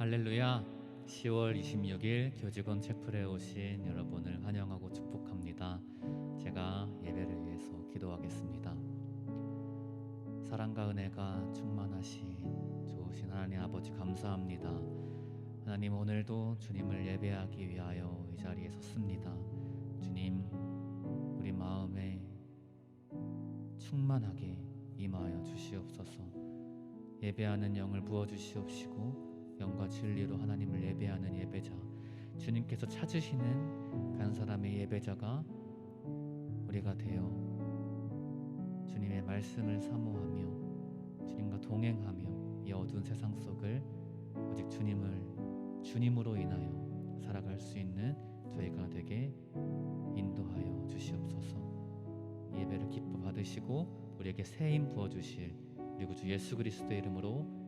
할렐루야 10월 26일 교직원 채플에 오신 여러분을 환영하고 축복합니다. 제가 예배를 위해서 기도하겠습니다. 사랑과 은혜가 충만하신 좋으신 하나님 아버지 감사합니다. 하나님 오늘도 주님을 예배하기 위하여 이 자리에 섰습니다. 주님 우리 마음에 충만하게 임하여 주시옵소서. 예배하는 영을 부어 주시옵시고 영과 진리로 하나님을 예배하는 예배자 주님께서 찾으시는 간 사람의 예배자가 우리가 되어 주님의 말씀을 사모하며 주님과 동행하며 이 어두운 세상 속을 오직 주님을 주님으로 인하여 살아갈 수 있는 저희가 되게 인도하여 주시옵소서. 이 예배를 기뻐 받으시고 우리에게 새 힘 부어 주실 우리 구주 예수 그리스도의 이름으로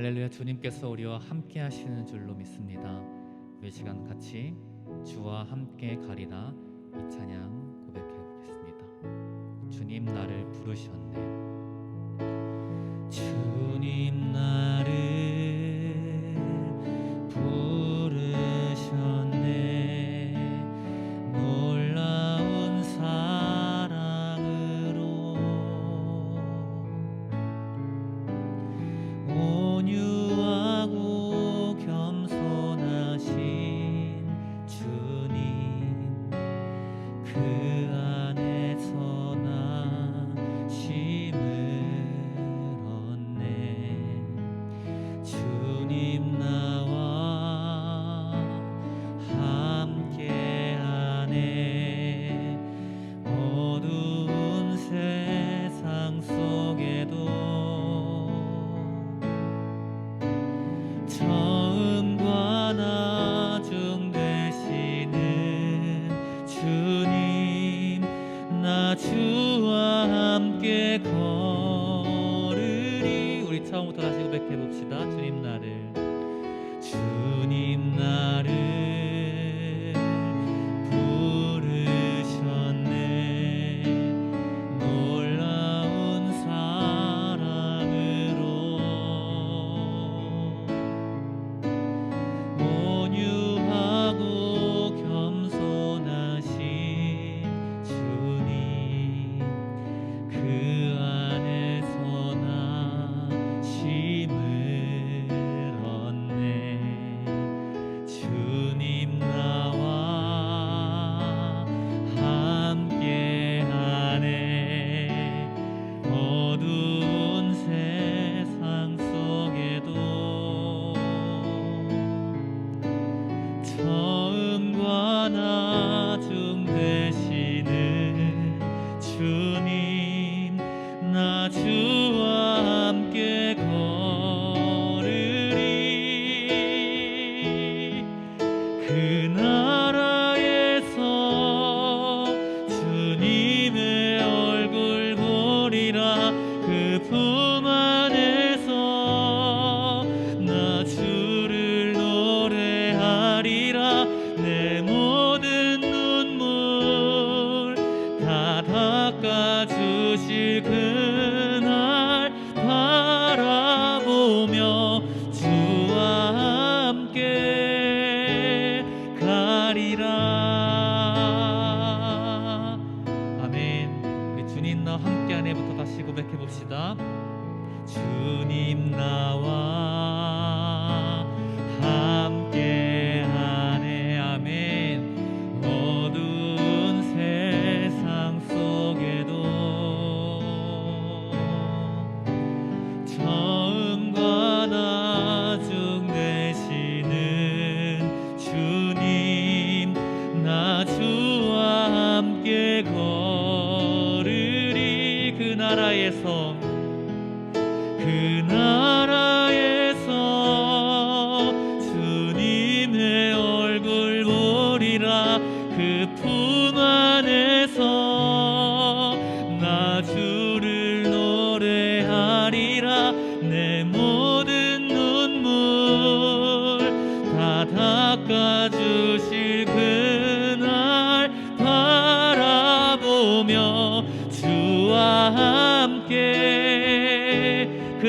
할렐루야 주님께서 우리와 함께 하시는 줄로 믿습니다. 이 시간 같이 주와 함께 가리라 이 찬양 고백해 보겠습니다. 주님 나를 부르셨네. 봅시다. 주님 나를. 주님 나를 그나 가리라. 아멘. 우리 주님 나와 함께 안에부터 다시 고백해 봅시다. 주님 나와 나라에서 그 나라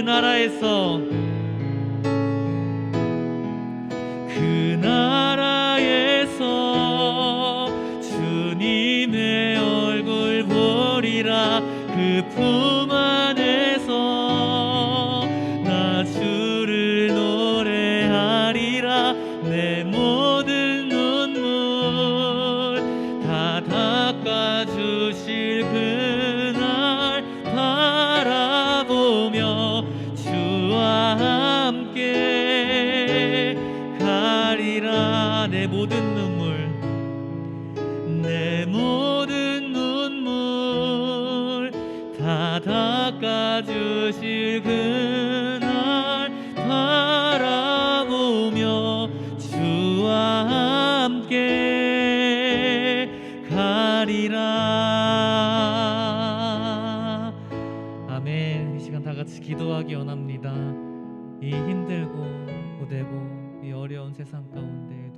나라에서 그 나라에서 주님의 얼굴 보리라 그 품 안에 다 닦아주실 그날 바라보며 주와 함께 가리라. 아멘. 이 시간 다 같이 기도하기 원합니다. 이 힘들고 고되고 이 어려운 세상 가운데에도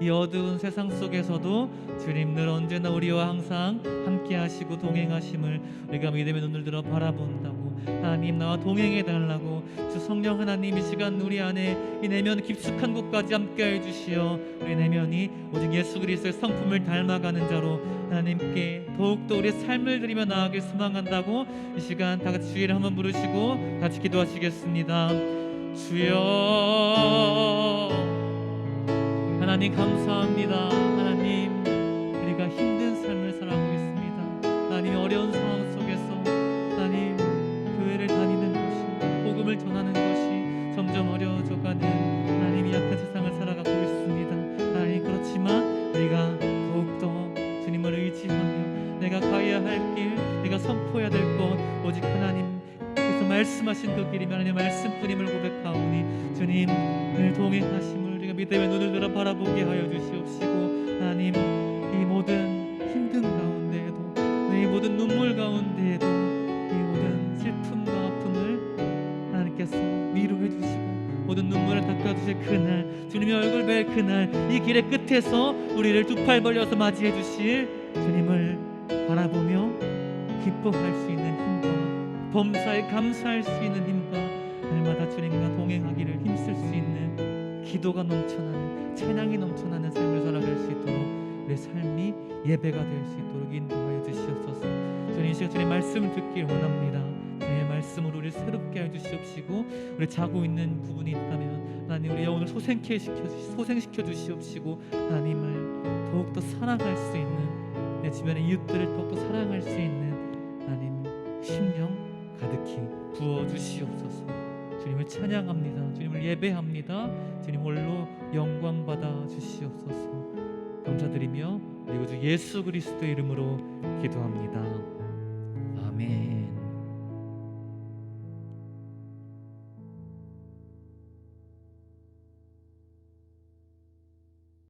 이 어두운 세상 속에서도 주님 늘 언제나 우리와 항상 함께 하시고 동행하심을 우리가 믿음의 눈을 들어 바라본다고. 하나님 나와 동행해 달라고. 주 성령 하나님 이 시간 우리 안에 이 내면 깊숙한 곳까지 함께 해 주시어 우리 내면이 오직 예수 그리스도의 성품을 닮아가는 자로 하나님께 더욱더 우리의 삶을 드리며 나아가길 소망한다고 이 시간 다 같이 주의를 한번 부르시고 같이 기도하시겠습니다. 주여 하나님 감사합니다. 하나님 우리가 힘든 삶을 살아가고 있습니다. 하나님 어려운 상황 속에서 하나님 교회를 다니는 것이 복음을 전하는 것이 점점 어려워져가는 하나님이 약한 세상을 살아가고 있습니다. 하나님 그렇지만 우리가 더욱더 주님을 의지하며 내가 가야 할 길, 내가 선포해야 될 것 오직 하나님께서 말씀하신 그 길이면 하나님 말씀뿐임을 고백하오니 주님을 동행하심을 우리가 믿음의 눈을 바라보게 하여 주시옵시고 하나님 이 모든 힘든 가운데에도 네, 이 모든 눈물 가운데에도 이 모든 슬픔과 아픔을 하나님께서 위로해 주시고 모든 눈물을 닦아주실 그날 주님의 얼굴 뵐 그날 이 길의 끝에서 우리를 두 팔 벌려서 맞이해 주실 주님을 바라보며 기뻐할 수 있는 힘과 범사에 감사할 수 있는 힘과 날마다 주님과 동행하기를 힘쓸 수 있는 기도가 넘쳐나는 찬양이 넘쳐나는 삶을 살아갈 수 있도록 내 삶이 예배가 될 수 있도록 인도하여 주시옵소서. 주님 이 시간 주님 말씀을 듣길 원합니다. 주님의 말씀으로 우리를 새롭게 해 주시옵시고 우리 자고 있는 부분이 있다면 하나님 우리 영혼을 소생케 시켜 소생시켜 주시옵시고 하나님을 더욱더 사랑할 수 있는 내 주변의 이웃들을 더욱더 사랑할 수 있는 하나님 심령 가득히 부어 주시옵소서 주님을 찬양합니다. 주님을 예배합니다. 주님 홀로 영광 받아 주시옵소서. 감사드리며 우리 구주 예수 그리스도의 이름으로 기도합니다. 아멘